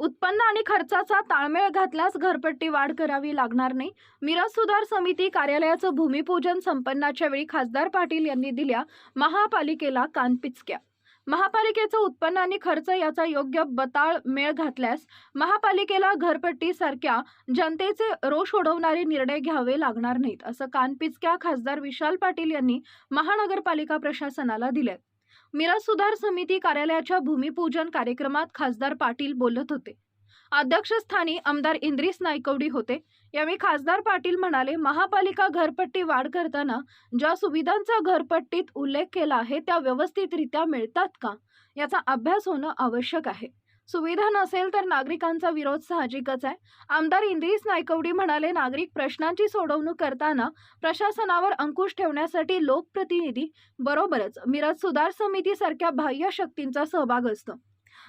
उत्पन्न आणि खर्चाचा ताळमेळ घातल्यास घरपट्टी वाढ करावी लागणार नाही. मिरज सुधार समिती कार्यालयाचं भूमिपूजन संपन्नाच्या वेळी खासदार पाटील यांनी दिल्या महापालिकेला कानपिचक्या. महापालिकेचं उत्पन्न आणि खर्च याचा योग्य बताळ मेळ घातल्यास महापालिकेला घरपट्टी सारख्या जनतेचे रोष ओढवणारे निर्णय घ्यावे लागणार नाहीत असं कानपिचक्या खासदार विशाल पाटील यांनी महानगरपालिका प्रशासनाला दिले मिरज सुधार समिती कार्यालयाच्या भूमिपूजन कार्यक्रमात खासदार पाटील बोलत होते. अध्यक्षस्थानी आमदार इंद्रिस नायकवडी होते. यावेळी खासदार पाटील म्हणाले महापालिका घरपट्टी वाढ करताना ज्या सुविधांचा घरपट्टीत उल्लेख केला आहे त्या व्यवस्थितरित्या मिळतात का? याचा अभ्यास होणं आवश्यक आहे. सुविधा नसेल तर नागरिकांचा विरोध साहजिकच आहे. आमदार इंद्रिस नायकवडी म्हणाले नागरिक प्रश्नांची सोडवणूक करताना प्रशासनावर अंकुश ठेवण्यासाठी लोकप्रतिनिधी बरोबरच मिरज सुधार समितीसारख्या बाह्य शक्तींचा सहभाग असतो.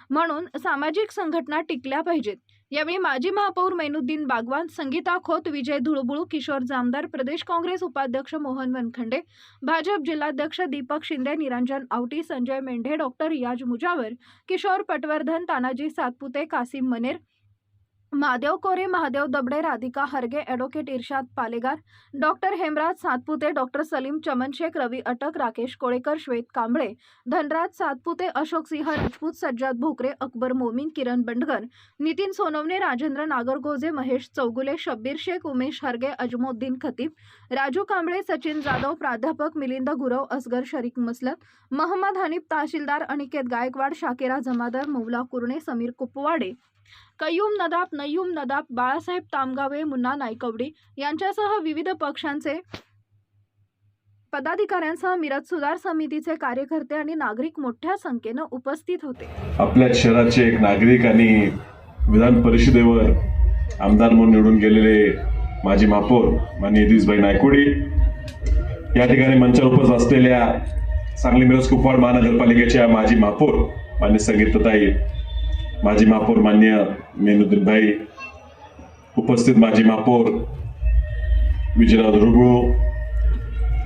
म्हणून सामाजिक संघटना टिकल्या पाहिजेत. यावेळी माजी महापौर मैनुद्दीन बागवान संगीता खोत विजय धुळबुळू किशोर जामदार प्रदेश काँग्रेस उपाध्यक्ष मोहन वनखंडे भाजप जिल्हाध्यक्ष Deepak Shinde Niranjan Avati Sanjay Mendhe doctor Riyaz Mujawar Kishor Patwardhan Tanaji Satpute Kasim Maner Mahadev Kore Mahadev Dabade Radhika Harge advocate Irshad Palegar doctor Hemraj Satpute doctor Salim Chamanshekh Ravi Atak Rakesh Kolekar श्वेत कांबळे धनराज सातपुते अशोक सिंह राजपूत सज्जाद भोकरे अकबर मोमीन किरण बंडगर नितीन सोनवणे राजेंद्र नागरगोजे महेश चौगुले शब्बीर शेख उमेश हरगे अजमुद्दीन खतीब राजू कांबळे सचिन जाधव प्राध्यापक मिलिंद गुरव असगर शरीक मसलत महम्मद हनीफ तहसीलदार अनिकेत गायकवाड शाकेरा जमादार मौला कुरणे समीर कुपवाडे कयुम नदाब नय्यूम नदाब बाळासाहेब तामगावे मुन्ना नायकवडी यांच्यासह विविध पक्षांचे पदाधिकाऱ्यांसह मिरज सुधार समितीचे कार्यकर्ते आणि नागरिक मोठ्या संख्येनं उपस्थित होते. आपल्या शहराचे एक नागरिक आणि विधान परिषदेवर आमदार म्हणून निवडून गेलेले माजी महापौर माननीय यतीशभाई नायकोडी या ठिकाणी मंचावर उपस्थित असलेल्या सांगली मिरज कुपवाड महानगरपालिकेच्या माजी महापौर मान्य संगीतताई माजी महापौर मान्य मेनुद्दीनभाई उपस्थित माजी महापौर विजयराव धुरबुळू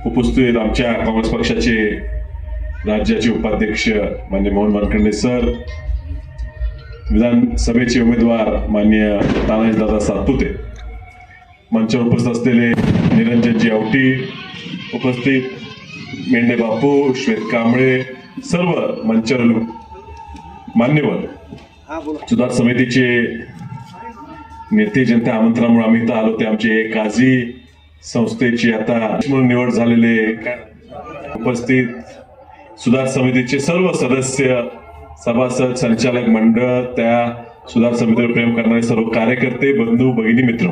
उपस्थित आमच्या काँग्रेस पक्षाचे राज्याचे उपाध्यक्ष मान्य मोहन वानखंडे सर विधानसभेचे उमेदवार मान्य तानाजीदादा सातपुते मंचावर उपस्थित असलेले निरंजनजी आवटी उपस्थित मेंढे बापू श्वेत कांबळे सर्व मंचावर मान्यवर सुधार समितीचे नेते जनता आमंत्रणामुळे आम्ही इथं आलो. ते आमचे काझी संस्थेचे आता म्हणून निवड झालेले उपस्थित सुधार समितीचे सर्व सदस्य सभासद संचालक मंडळ त्या सुधार समितीवर प्रेम करणारे सर्व कार्यकर्ते बंधू भगिनी मित्र.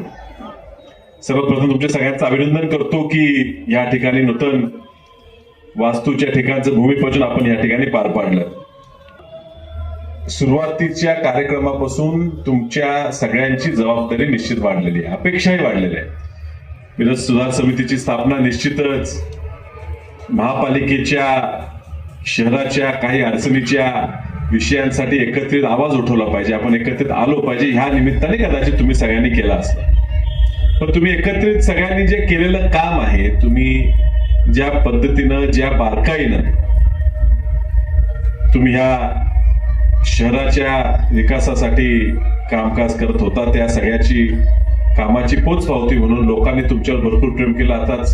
सर्वप्रथम तुमच्या सगळ्यांचं अभिनंदन करतो की या ठिकाणी नूतन वास्तूच्या ठिकाणचं भूमिपूजन आपण या ठिकाणी पार पाडलं. सुरुवातीच्या कार्यक्रमापासून तुमच्या सगळ्यांची जबाबदारी निश्चित वाढलेली आहे. अपेक्षाही वाढलेल्या आहे मिरज सुधार समितीची स्थापना निश्चितच महापालिकेच्या शहराच्या काही अडचणीच्या विषयांसाठी एकत्रित आवाज उठवला पाहिजे. आपण एकत्रित आलो पाहिजे. ह्या निमित्ताने कदाचित तुम्ही सगळ्यांनी केला असता. पण तुम्ही एकत्रित सगळ्यांनी जे केलेलं काम आहे तुम्ही ज्या पद्धतीनं ज्या बारकाईनं तुम्ही ह्या शहराच्या विकासासाठी कामकाज करत होता त्या सगळ्याची कामाची पोचपावती म्हणून लोकांनी तुमच्यावर भरपूर प्रेम केलं. आताच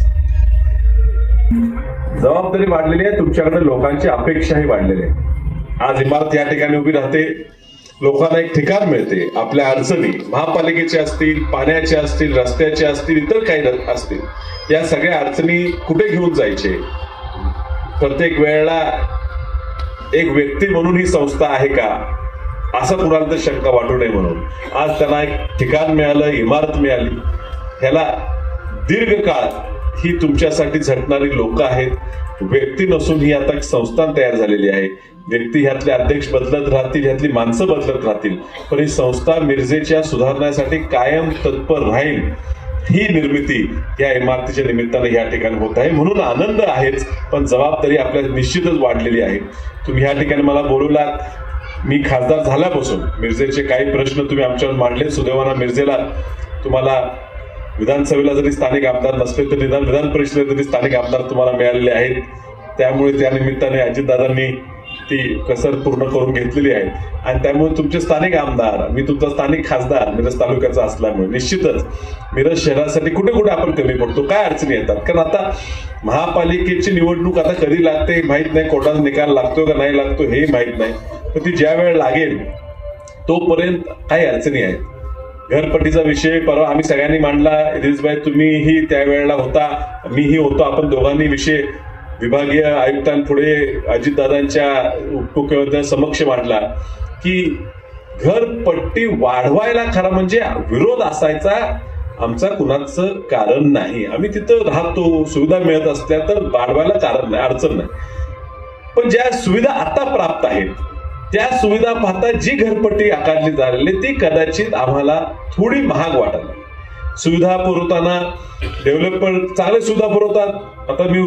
जबाबदारी वाढलेली आहे तुमच्याकडे लोकांची अपेक्षाही वाढलेली आहे. आज इमारत या ठिकाणी उभी राहते लोकांना एक ठिकाण मिळते आपल्या अडचणी महापालिकेचे असतील पाण्याचे असतील रस्त्याचे असतील इतर काही असतील या सगळ्या अडचणी कुठे घेऊन जायचे? प्रत्येक वेळेला एक व्यक्ती म्हणून ही संस्था आहे का? असं कुणाला तर शंका वाटू नये म्हणून. आज त्यांना एक ठिकाण मिळालं इमारत मिळाली. ह्याला दीर्घकाळ ही तुमच्यासाठी झटणारी लोक आहेत. व्यक्ती नसून ही आता एक संस्थान तयार झालेली आहे. व्यक्ती ह्यातले अध्यक्ष बदलत राहतील ह्यातली माणसं बदलत राहतील. पण ही संस्था मिरजेच्या सुधारण्यासाठी कायम तत्पर राहील. ही निर्मिती या इमारतीच्या निमित्तानं या ठिकाणी होत आहे. म्हणून आनंद आहेच पण जबाबदारी आपल्या निश्चितच वाढलेली आहे. तुम्ही या ठिकाणी मला बोलवलात. मी खासदार झाल्यापासून मिरजेचे काही प्रश्न तुम्ही आमच्यावर मांडले. सुदैवाना मिरजेला तुम्हाला विधानसभेला जरी स्थानिक आमदार नसले तरी निदान विधान परिषदेत तरी स्थानिक आमदार तुम्हाला मिळालेले आहेत त्यामुळे त्या निमित्ताने अजितदादांनी ती कसर पूर्ण करून घेतलेली आहे. आणि त्यामुळे तुमचे स्थानिक आमदार मी तुमचा स्थानिक खासदार मिरज तालुक्याचा असल्यामुळे निश्चितच मिरज शहरासाठी कुठे कुठे आपण कमी पडतो काय अडचणी येतात? कारण आता महापालिकेची निवडणूक आता कधी लागते माहीत नाही कोर्टाचा निकाल लागतो का नाही लागतो हे माहीत नाही. पण ती ज्या वेळ लागेल तोपर्यंत काही अडचणी आहेत. घरपट्टीचा विषय परवा आम्ही सगळ्यांनी मांडला रिजबाई तुम्हीही त्यावेळेला होता मीही होतो आपण दोघांनी विषय विभागीय आयुक्तांपुढे अजितदादांच्या उपमुख्यमंत्र्यांच्या समक्ष मांडला की घरपट्टी वाढवायला खरा म्हणजे विरोध असायचा. आमचा कुणाचं कारण नाही. आम्ही तिथं राहतो. सुविधा मिळत असल्या तर वाढवायला कारण नाही अडचण नाही. पण ज्या सुविधा आता प्राप्त आहेत त्या सुविधा पाहता जी घरपट्टी आकारली झालेली ती कदाचित आम्हाला थोडी महाग वाटायला सुविधा पुरवताना डेव्हलपर चांगले सुविधा पुरवतात. आता मी